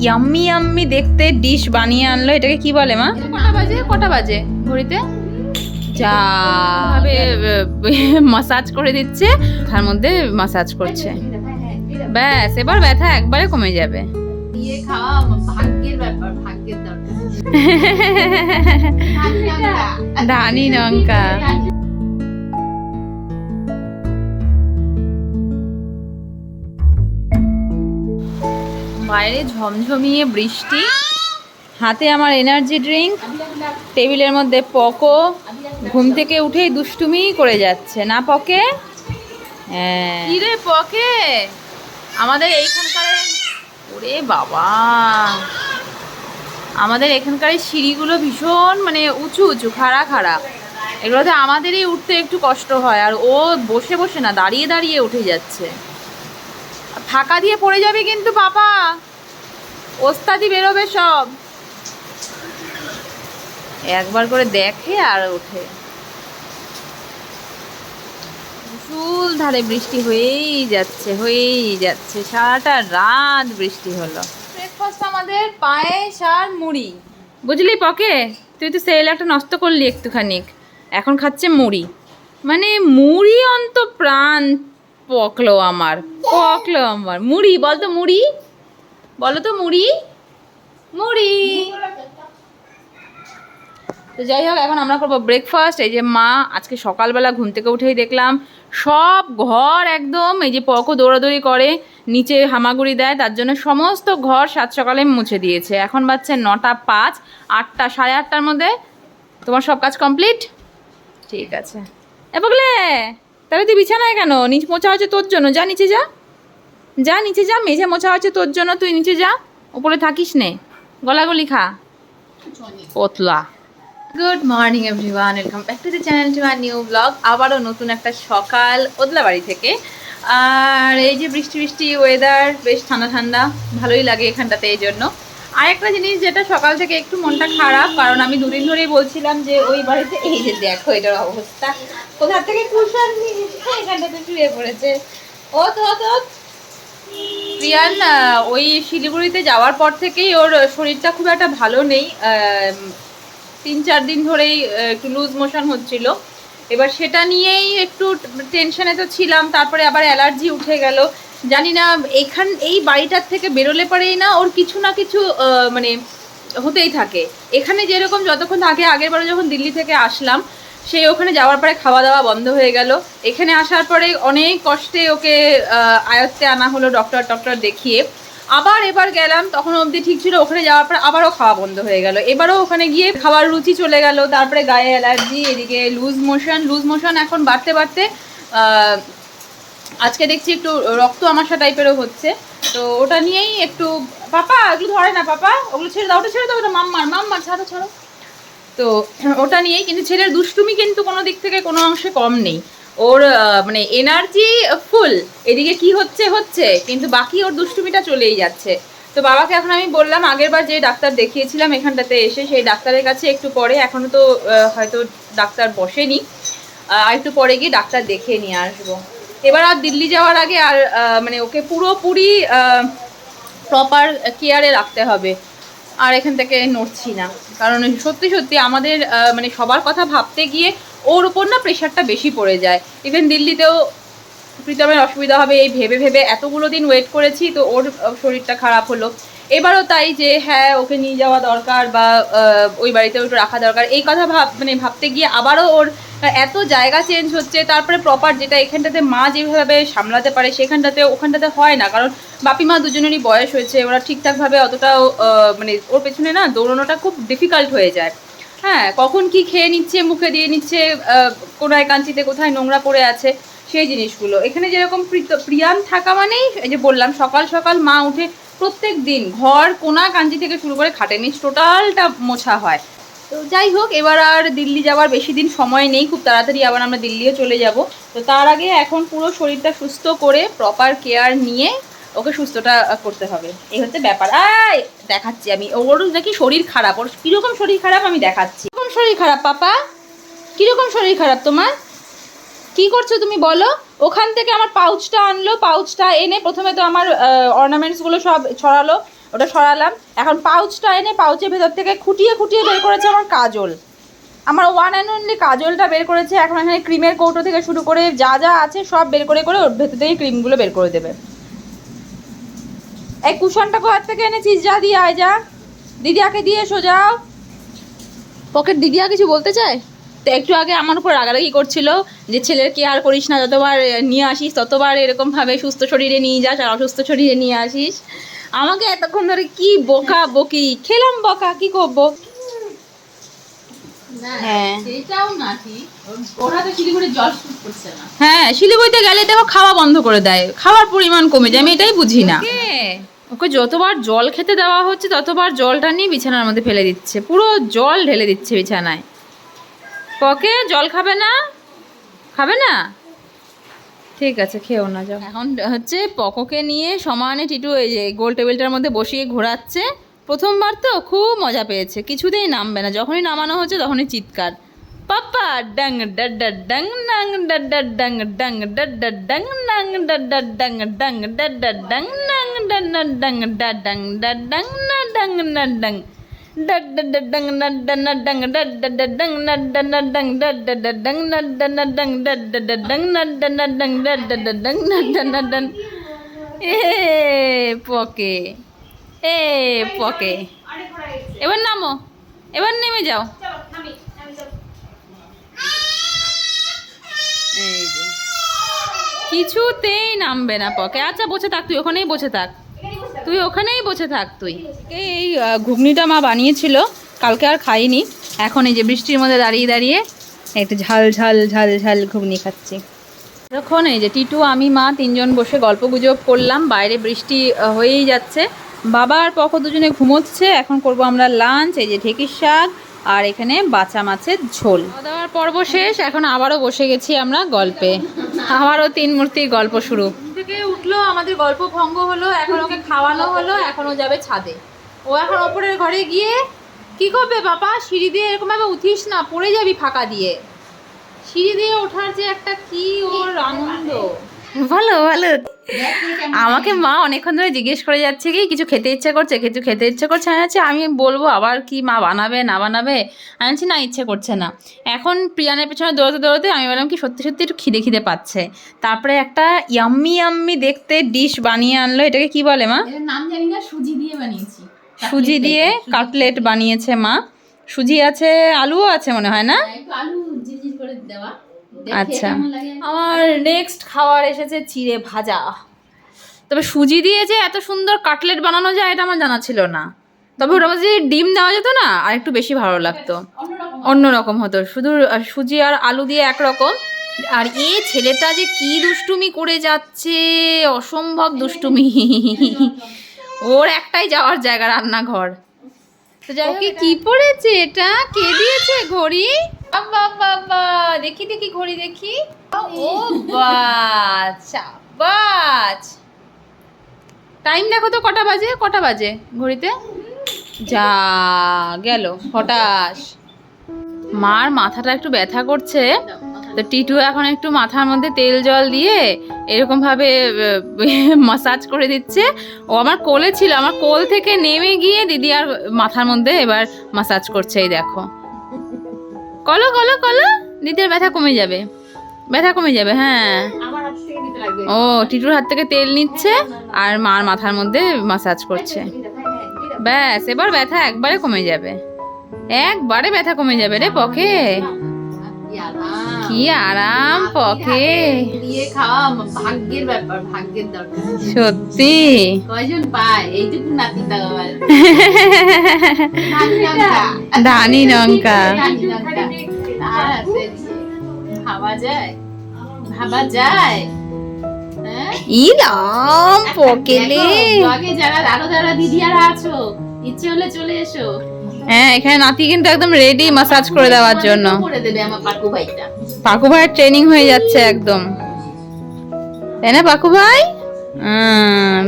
Yummy yummy দেখতে dish বানিয়ে আনলো। এটাকে কি বলে মা? কটা বাজে? কটা বাজে ঘড়িতে? যা মাসাজ করে দিচ্ছে তার মধ্যে মাসাজ করছে। ব্যাস এবার ব্যথা একবারে কমে যাবে। ধানি লঙ্কা। বাইরে ঝমঝমিয়ে বৃষ্টি, হাতে আমার এনার্জি ড্রিঙ্ক টেবিলের মধ্যে পকো, ঘুম থেকে উঠেই দুষ্টুমি করে যাচ্ছে। না, পকে? হ্যাঁ। কিরে পকে? আমাদের এইখানকার ওরে বাবা। আমাদের এখানকার সিঁড়িগুলো ভীষণ মানে উঁচু উঁচু, খাড়া খাড়া। এগুলোতে আমাদেরই উঠতে একটু কষ্ট হয়, আর ও বসে বসে না, দাঁড়িয়ে দাঁড়িয়ে উঠে যাচ্ছে। ফাঁকা দিয়ে পড়ে যাবে কিন্তু, পাপা। ওস্তাদি বেরোবে সব। একবার করে দেখে আর ওঠে। চুল ধারে বৃষ্টি হয়েই যাচ্ছে হয়েই যাচ্ছে। সারাটা রাত বৃষ্টি হলো। ব্রেকফাস্ট আমাদের পায়েস আর মুড়ি। বুঝলি পকে? তুই তো সেরেলাকটা নষ্ট করলি একটুখানি এখন খাচ্ছে মুড়ি। মানে মুড়ি অন্ত প্রাণ পকলো আমার পকলো আমার। মুড়ি, বল তো মুড়ি, বলো তো মুড়ি মুড়ি। তো যাই হোক, এখন আমরা করব ব্রেকফাস্ট এই যে মা, আজকে সকালবেলা ঘুম থেকে উঠেই দেখলাম, সব ঘর একদম এই যে পকো দৌড়াদৌড়ি করে, নিচে হামাগুড়ি দেয়, তার জন্য সমস্ত ঘর সাত সকালে মুছে দিয়েছে। এখন বাচ্চা নটা পাঁচ, আটটা, সাড়ে আটটার মধ্যে। তোমার সব কাজ কমপ্লিট ঠিক আছে। এ বগলে! তাহলে তুই বিছানায় কেন? নিচ মোছা হচ্ছে তোর জন্য। যা নিচে যা। যা নিচে যা, মেঝে মোছা হচ্ছে তোর জন্য, তুই নিচে যা। উপরে থাকিস নে। গলাগলি খা। পতলা। Good morning everyone welcome back to the channel to our new vlog আবারও নতুন একটা সকাল ওদলা বাড়ি থেকে। আর এই যে বৃষ্টি বৃষ্টি ওয়েদার বেশ ঠান্ডা ঠান্ডা। ভালোই লাগে এখানটাতে এই জন্য। আর একটা জিনিস যেটা সকাল থেকে একটু মনটা খারাপ, কারণ আমি দুদিন ধরেই বলছিলাম যে ওই বাড়িতে, এই যে দেখো এটার অবস্থা। কোথা থেকে কুশন এখানটাতে শুয়ে পড়েছে? ও তো তো প্রিয়ান ওই শিলিগুড়িতে যাওয়ার পর থেকেই ওর শরীরটা খুব একটা ভালো নেই। তিন, চার দিন ধরেই একটু লুজ মোশন হচ্ছিল। এবার সেটা নিয়েই একটু টেনশনে তো ছিলাম, তারপরে আবার অ্যালার্জি উঠে গেল। জানি না এখান এই বাড়িটার থেকে বেরোলে পরেই না, ওর কিছু না কিছু মানে হতেই থাকে। এখানে যেরকম যতক্ষণ থাকে, আগের বারে যখন দিল্লি থেকে আসলাম সেই ওখানে যাওয়ার পরে খাওয়া দাওয়া বন্ধ হয়ে গেল। এখানে আসার পরে অনেক কষ্টে ওকে আয়ত্তে আনা হলো ডক্টর টক্টর দেখিয়ে। আবার এবার গেলাম, তখন অবধি ঠিক ছিল, ওখানে যাওয়ার পর আবারও খাওয়া বন্ধ হয়ে গেল। এবারও ওখানে গিয়ে খাওয়ার রুচি চলে গেল, তারপরে গায়ে অ্যালার্জি এদিকে লুজ মোশন লুজ মোশন এখন বাড়তে বাড়তে আজকে দেখছি একটু রক্ত আমাশা টাইপেরও হচ্ছে। তো ওটা নিয়েই একটু, পাপা, এগুলো ধরে না পাপা, ওগুলো ছেড়ে দাও, ওটা ছেড়ে দাও, ওটা মাম্মার মাম্মার ছাড়ো ছাড়ো। তো ওটা নিয়েই কিন্তু ছেলের দুষ্টুমি কিন্তু কোনো দিক থেকে কোনো অংশে কম নেই। ওর মানে এনার্জি ফুল এদিকে কি হচ্ছে হচ্ছে, কিন্তু বাকি ওর দুষ্টুমিটা চলেই যাচ্ছে। তো বাবাকে এখন আমি বললাম, আগের বার যে ডাক্তার দেখিয়েছিলাম এখানটাতে এসে, সেই ডাক্তারের কাছে একটু পরে, এখনও তো হয়তো ডাক্তার বসেনি। আর একটু পরে গিয়ে ডাক্তার দেখিয়ে নিয়ে আসব। এবার আর দিল্লি যাওয়ার আগে আর মানে ওকে পুরোপুরি প্রপার কেয়ারে রাখতে হবে। আর এখান থেকে নড়ছি না। কারণ সত্যি সত্যি আমাদের মানে সবার কথা ভাবতে গিয়ে ওর উপর না প্রেশারটা বেশি পড়ে যায়। ইভেন দিল্লিতেও প্রীতমের অসুবিধা হবে, এই ভেবে ভেবে এতগুলো দিন ওয়েট করেছি, তো ওর শরীরটা খারাপ হলো। এবারও তাই যে হ্যাঁ ওকে নিয়ে যাওয়া দরকার বা ওই বাড়িতে একটু রাখা দরকার, এই কথা ভাব মানে ভাবতে গিয়ে আবারও ওর এত জায়গা চেঞ্জ হচ্ছে, তারপরে প্রপার যেটা এখানটাতে মা যেভাবে সামলাতে পারে, সেখানটাতে, ওখানটাতে হয় না। কারণ বাপি মা দুজনেরই বয়স হয়েছে, ওরা ঠিকঠাকভাবে অতটাও মানে ওর পেছনে না দৌড়ানোটা খুব ডিফিকাল্ট হয়ে যায়। হ্যাঁ কখন কি খেয়ে নিচ্ছে, মুখে দিয়ে নিচ্ছে কোনায় কাঞ্চিতে কোথায় নোংরা পড়ে আছে, সেই জিনিসগুলো। এখানে যেরকম প্রিয়ান থাকা মানেই, এই যে বললাম, সকাল সকাল মা উঠে প্রত্যেক দিন ঘর, কোনা, কাঞ্জি থেকে শুরু করে খাটে নিচ টোটালটা মোছা হয়। তো যাই হোক, এবার আর দিল্লি যাওয়ার বেশি দিন সময় নেই, খুব তাড়াতাড়ি আবার আমরা দিল্লিও চলে যাব। তো তার আগে এখন পুরো শরীরটা সুস্থ করে প্রপার কেয়ার নিয়ে ওকে সুস্থটা করতে হবে। এই হচ্ছে ব্যাপার। আয়, দেখাচ্ছি আমি। ওর নাকি শরীর খারাপ, ওর কীরকম শরীর খারাপ আমি দেখাচ্ছি। কীরকম শরীর খারাপ, পাপা? কীরকম শরীর খারাপ তোমার? কি করছ তুমি বলো? ওখান থেকে আমার পাউচটা আনলো পাউচটা এনে প্রথমে তো আমার অর্নামেন্টসগুলো সব ছড়ালো, ওটা সরালাম। এখন পাউচটা এনে পাউচের ভেতর থেকে খুঁটিয়ে খুঁটিয়ে বের করেছে আমার কাজল। আমার ওয়ান অ্যান্ড অনলি কাজলটা বের করেছে। এখন এখানে ক্রিমের কৌটো থেকে শুরু করে যা যা আছে সব বের করে করে ওর ভেতর থেকে ক্রিমগুলো বের করে দেবে। এই কুশনটা কোয়ার থেকে এনেছিস যা দিয়ে আয়, যা। দিদিয়াকে দিয়ে এসো, যাও। পকেট দিদিয়া কিছু বলতে চায়? তো একটু আগে আমার উপর রাগারাগি করছিল যে ছেলের কেয়ার করিস না যতবার নিয়ে আসিস ততবার এরকমভাবে সুস্থ শরীরে নিয়ে যাস আর অসুস্থ শরীরে নিয়ে আসিস। আমাকে এতক্ষণ ধরে কি বোকা বকি খেলাম বকা কি করব? হ্যাঁ। হ্যাঁ শিলিগুড়িতে গেলে দেখো খাওয়া বন্ধ করে দেয় খাওয়ার পরিমাণ কমে যায় আমি এটাই বুঝি না। ওকে যতবার জল খেতে দেওয়া হচ্ছে ততবার জলটা নিয়ে বিছানার মধ্যে ফেলে দিচ্ছে পুরো জল ঢেলে দিচ্ছে বিছানায়। পকে, জল খাবে না? খাবে না? ঠিক আছে খেও না, যাও। এখন হচ্ছে পকোকে নিয়ে সমানে টিটু এই যে গোল টেবিলটার মধ্যে বসিয়ে ঘোরাচ্ছে। প্রথমবার তো খুব মজা পেয়েছে, কিছুতেই নামবে না। যখনই নামানো হচ্ছে তখনই চিৎকার। পাপা ডাং ডাড ডাং নাং ডাড ডাড ডাং ডাং ডাড ডাড ডাং, নাং ডাড ডাড ডাং ডাং ডাড ডাড ডাং, নাং ডাড ডাড ডাং ডাড ডাং ডাড ডাং, না ডাং না, ডাং। পকে এ পকে এবার নামো এবার নেমে যাও কিছুতেই নামবে না পকে। আচ্ছা বসে থাক তুই, ওখানেই বসে থাক। তুই ওখানেই বসে থাক তুই। এই ঘুগনিটা মা বানিয়েছিল, কালকে আর খাইনি। এখন এই যে বৃষ্টির মধ্যে দাঁড়িয়ে দাঁড়িয়ে একটু ঝাল ঝাল ঝাল ঝাল ঘুগনি খাচ্ছি। তখন এই যে টিটু, আমি, মা তিনজন বসে গল্প গুজব করলাম। বাইরে বৃষ্টি হয়েই যাচ্ছে। বাবা আর পক্ষ দুজনে ঘুমোচ্ছে। এখন করব আমরা লাঞ্চ এই যে ঢেকির শাক আর এখানে বাচ্চা মাছের ঝোল। খাওয়া পর্ব শেষ। এখন আবারও বসে গেছি আমরা গল্পে। আবারও তিন মূর্তির গল্প শুরু। থেকে উঠল, আমাদের গল্প ভঙ্গ হলো, এখন ওকে খাওয়ানো হলো এখন ও যাবে ছাদে। ও এখন ওপরের ঘরে গিয়ে, কি করবে বাবা? সিঁড়ি দিয়ে এরকম ভাবে উঠিস না, পড়ে যাবি ফাঁকা দিয়ে। সিঁড়ি দিয়ে ওঠার যে একটা কি ওর আনন্দ। ভালো ভালো। আমাকে মা অনেকক্ষণ ধরে জিজ্ঞেস করে যাচ্ছে কি কিছু খেতে ইচ্ছে করছে কিছু খেতে ইচ্ছে করছে আমি বলছি, আমি বলব আবার কি মা বানাবে না বানাবে? আমি বলছি না ইচ্ছে করছে না। এখন প্রিয়ানের পেছনে দৌড়তে দৌড়তে আমি বললাম কি সত্যি সত্যি একটু খিদে খিদে পাচ্ছে। তারপরে একটা ইয়াম্মি ইয়াম্মি দেখতে ডিশ বানিয়ে আনলো এটাকে কি বলে মা? নাম জানি না সুজি দিয়ে বানিয়েছি। সুজি দিয়ে কাটলেট বানিয়েছে মা। সুজি আছে আলুও আছে মনে হয় না? আলু জিজি করে দেওয়া। আচ্ছা। আমার নেক্সট খাবার এসেছে চিড়ে ভাজা। তবে সুজি দিয়ে যে এত সুন্দর কাটলেট বানানো যায় এটা আমার জানা ছিল না। তবে ওটা যদি ডিম দেওয়া যেত না আর একটু বেশি ভালো লাগতো। অন্যরকম অন্যরকম হতো। শুধু সুজি আর আলু দিয়ে একরকম। আর এ ছেলেটা যে কি দুষ্টুমি করে যাচ্ছে অসম্ভব দুষ্টুমি। ওর একটাই যাওয়ার জায়গা রান্নাঘর। তো যাই হোক কি পড়েছে এটা? কে দিয়েছে ঘড়ি? বাবা দেখি দেখি, ঘড়ি দেখি। ও বাচ্চা বাচ টাইম দেখো তো কটা বাজে? কটা বাজে ঘড়িতে? যা, গেল হঠাৎ মার মাথাটা একটু ব্যথা করছে। তো টিটু এখন একটু মাথার মধ্যে তেল জল দিয়ে এরকম ভাবে মাসাজ করে দিচ্ছে। ও আমার কোলে ছিল, আমার কোল থেকে নেমে গিয়ে দিদি আর মাথার মধ্যে এবার মাসাজ করছে, এই দেখো। কলো কলো কলো। দিদির ব্যথা কমে যাবে। ব্যথা কমে যাবে হ্যাঁ। ও টিটুর হাত থেকে তেল নিচ্ছে আর মার মাথার মধ্যে মাসাজ করছে। ব্যাস এবার ব্যথা একবারে কমে যাবে। একবারে ব্যথা কমে যাবে রে পকে কি আরাম। পকে খাওয়া ভাগ্যের ব্যাপার ভাগ্যের দরকার। সত্যি। কয়জন পায়? এইটুকু নাতি দাবার ধানি লঙ্কা। ভাবা যায়? ভাবা যায়? হ্যাঁ? পকেলে আগে যারা আরও যারা দিদিয়ারা আছো ইচ্ছে হলে চলে এসো। হ্যাঁ এখানে নাতি কিন্তু একদম রেডি মাসাজ করে দেওয়ার জন্য। করে দেবে আমার পাকু ভাইটা। পাকু ভাইয়ের ট্রেনিং হয়ে যাচ্ছে একদম। তাই না পাকু ভাই? হুম।